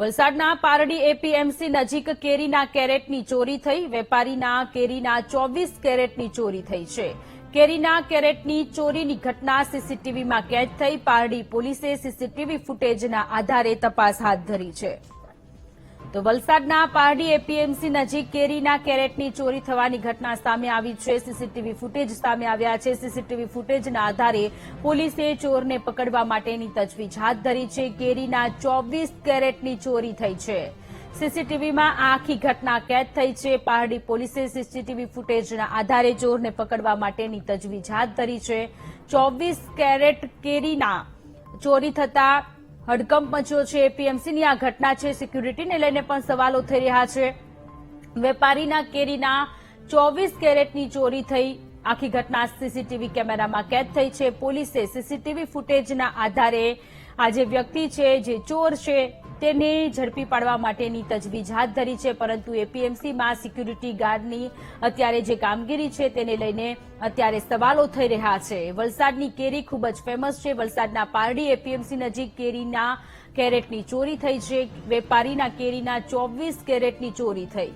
વલસાડના પારડી એપીએમસી નજીક કેરીના કેરેટની ચોરી થઈ. વેપારીના કેરીના ચોવીસ કેરેટની ચોરી થઈ છે. કેરીના કેરેટની ચોરીની ઘટના સીસીટીવીમાં કેદ થઈ. પારડી પોલીસે સીસીટીવી ફૂટેજના આધારે તપાસ હાથ ધરી છે. તો વલસાડના પારડી એપીએમસી નજીક કેરીના કેરેટની ચોરી થવાની ઘટના સામે આવી છે. સીસીટીવી ફૂટેજ સામે આવ્યા છે. સીસીટીવી ફૂટેજના આધારે પોલીસે ચોરને પકડવા માટેની તજવીજ હાથ ધરી છે. કેરીના ચોવીસ કેરેટની ચોરી થઈ છે. સીસીટીવીમાં આખી ઘટના કેદ થઈ છે. પારડી પોલીસે સીસીટીવી ફૂટેજના આધારે ચોરને પકડવા માટેની તજવીજ હાથ ધરી છે. ચોવીસ કેરેટ કેરીના ચોરી થતા હડકંપ મચ્યો છે એપીએમસીની. આ ઘટના છે સિક્યુરિટીને લઈને પણ સવાલો થઈ રહ્યા છે. વેપારીના કેરીના ચોવીસ કેરેટની ચોરી થઈ. આખી ઘટના સીસીટીવી કેમેરામાં કેદ થઈ છે. પોલીસે સીસીટીવી ફૂટેજના આધારે આ જે વ્યક્તિ છે, જે ચોર છે તેને ઝડપી પાડવા માટેની તજવીજ હાથ ધરી છે, પરંતુ એપીએમસીમાં સિક્યુરિટી ગાર્ડની અત્યારે જે કામગીરી છે તેને લઈને અત્યારે સવાલો થઈ રહ્યા છે. વલસાડની કેરી ખૂબ જ ફેમસ છે. વલસાડના પારડી એપીએમસી નજીક કેરીના કેરેટની ચોરી થઈ છે. વેપારીના કેરીના ચોવીસ કેરેટની ચોરી થઈ.